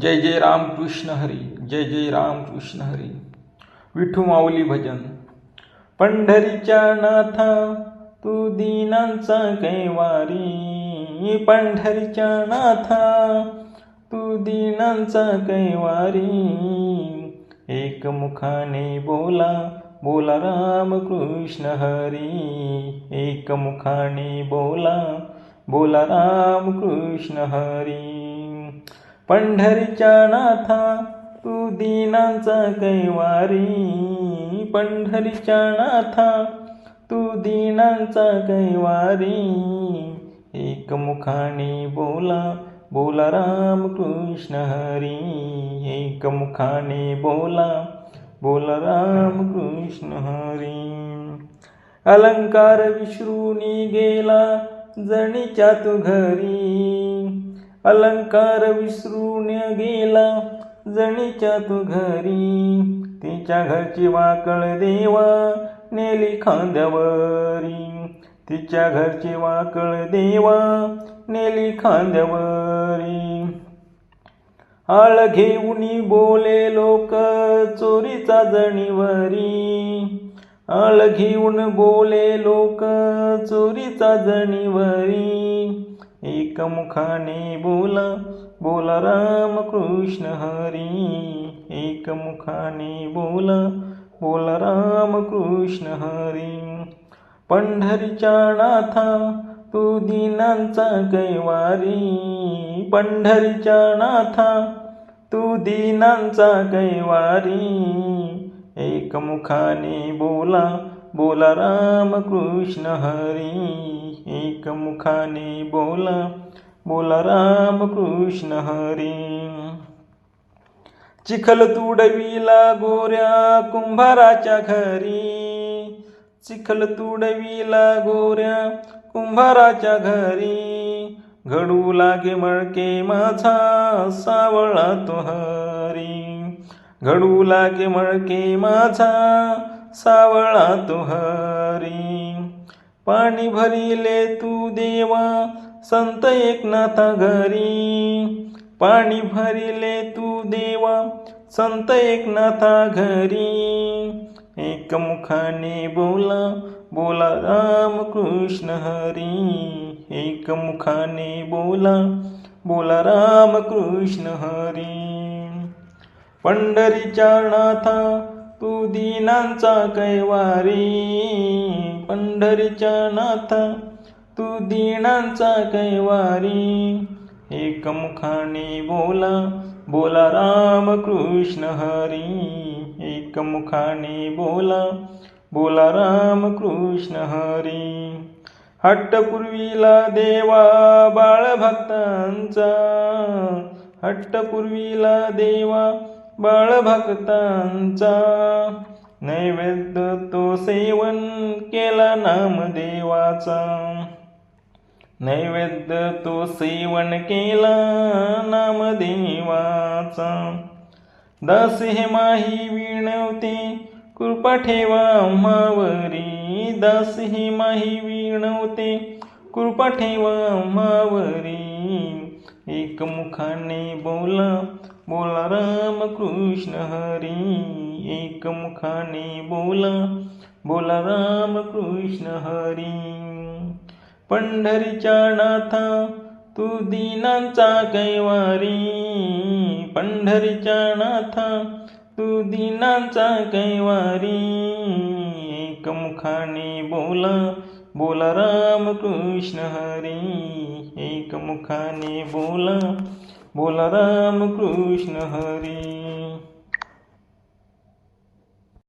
जय जय राम कृष्ण हरी जय जय राम कृष्ण हरी. विठू माऊली भजन. पंढरीच्या नाथा तू दीनांचा कैवारी. पंढरीच्या नाथा तू दीनांचा कैवारी. एक मुखाने बोला बोला राम कृष्ण हरी. एक मुखाने बोला बोला राम कृष्ण हरी. पंढरीच्या नाथा तू दीनांचा कैवारी. पंढरीच्या नाथा तू दीनांचा कैवारी. एक मुखाने बोला बोला राम कृष्ण हरी. एक मुखाने बोला बोला राम कृष्ण हरी. अलंकार विसरून गेला जणीच्या तू घरी. अलंकार विसरून गेला जणीच्या तू घरी. तिच्या घरची वाकळ देवा नेली खांद्यावरी. तिच्या घरची वाकळ देवा नेली खांद्यावरी. आळ घेऊन बोले लोक चोरीचा जणीवरी. घेऊन बोले लोक चोरीचा जणीवरी एक मुखाने बोला बोला राम कृष्ण हरी. एक मुखाने बोला बोला राम कृष्ण हरी. पंढरीच्या नाथा तू दीनांचा कैवारी. पंढरीच्या नाथा तू दीनांचा कैवारी. एकमुखाने बोला बोला राम कृष्ण हरी. एकमुखाने बोला बोला राम कृष्ण हरी. चिखल तुडविला गोऱ्या कुंभाराच्या घरी. चिखल तुडविला गोऱ्या कुंभाराच्या घरी. घडू लागे मळके माझा सावळा तो हरी घडू लागे मळके माझा सावळा तो हरी पाणी भरिले तू देवा संत एकनाथा घरी. पाणी भरिले तू देवा संत एकनाथा घरी. एक मुखाने बोला बोला राम कृष्ण हरी. एक मुखाने बोला बोला राम कृष्ण हरी. पंढरीच्या नाथा तू दीनांचा कैवारी. पंढरीच्या नाथा तू दीनांचा कैवारी. एकमुखाने बोला बोला राम कृष्ण हरी. एक मुखाने बोला बोला राम कृष्ण हरी. हट्टपूर्वीला देवा बाळभक्तांचा. हट्टपूर्वीला देवा बाळभक्तांचा नैवेद्य तो सेवन केला नामदेवाचा. नैवेद्य तो सेवन केला नामदेवाचा. दास हे माही विणवते कृपा ठेवा मावरी. दास हे माही विणवते कृपा ठेवा मावरी. एक मुखाने बोला बोला राम कृष्ण हरी एक मुखाने बोला. बोला राम कृष्ण हरी पंढरीच्या नाथा तू दीनांचा कैवारी. पंढरीच्या नाथा तू दीनांचा कैवारी. एक मुखाने बोला बोला राम कृष्ण हरी एक मुखाने बोला. बोला राम कृष्ण हरी.